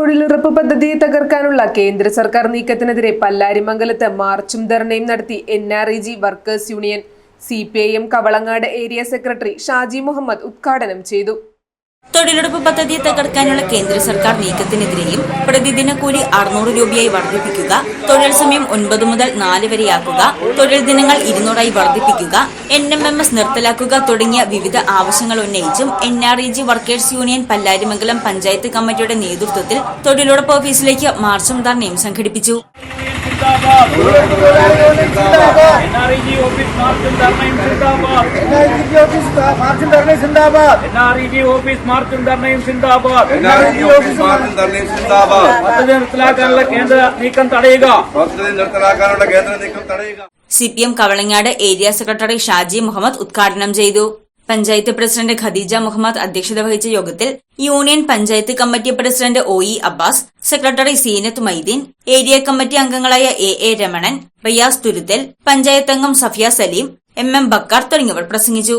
തൊഴിലുറപ്പ് പദ്ധതിയെ തകർക്കാനുള്ള കേന്ദ്ര സർക്കാർ നീക്കത്തിനെതിരെ പല്ലാരിമംഗലത്ത് മാർച്ചും ധർണയും നടത്തി N R E G workers union. C P I M Kavalangad area secretary Shaji Muhammad ഉദ്ഘാടനം ചെയ്തു. തൊഴിലുറപ്പ് പദ്ധതിയെ തകർക്കാനുള്ള കേന്ദ്ര സർക്കാർ നീക്കത്തിനെതിരെയും പ്രതിദിന കൂലി അറുന്നൂറ് രൂപയായി വർദ്ധിപ്പിക്കുക തൊഴിൽ സമയം ഒൻപത് മുതൽ നാല് വരെയാക്കുക തൊഴിൽ ദിനങ്ങൾ ഇരുന്നൂറായി വർദ്ധിപ്പിക്കുക എൻ എം എം എസ് നിർത്തലാക്കുക തുടങ്ങിയ വിവിധ ആവശ്യങ്ങൾ ഉന്നയിച്ചും N R E G workers union Pallarimangalam panchayat കമ്മിറ്റിയുടെ നേതൃത്വത്തിൽ തൊഴിലുറപ്പ് ഓഫീസിലേക്ക് മാർച്ചും ധർണയും സംഘടിപ്പിച്ചു എൻആർഇജി ഓഫീസ് മാർച്ചും ധർണയും സിന്ദാബാദ് എൻഐജി ഓഫീസ് മാർച്ചും ധർണയും സിന്ദാബാദ്. എൻആർഇജി ഓഫീസ് മാർച്ചും ധർണയും സിന്ദാബാദ്. എൻഐജി ഓഫീസ് മാർച്ചും ധർണയും സിന്ദാബാദ്. പദ്ധതി നിർത്തലാക്കാനുള്ള കേന്ദ്ര നീക്കം തടയുക. പദ്ധതി നിർത്തലാക്കാനുള്ള കേന്ദ്ര നീക്കം തടയുക. C P M Kavalangad area secretary Shaji Muhammad ഉദ്ഘാടനം ചെയ്തു. പഞ്ചായത്ത് പ്രസിഡന്റ് ഖദീജ മുഹമ്മദ് അധ്യക്ഷത വഹിച്ച യോഗത്തിൽ union panchayat committee president O E Abbas secretary Seenath Mydeen area committee അംഗങ്ങളായ എ എ രമണൻ റിയാസ് തുരുത്തൽ പഞ്ചായത്ത് അംഗം സഫിയ സലീം എം എം ബക്കാർ തുടങ്ങിയവർ പ്രസംഗിച്ചു.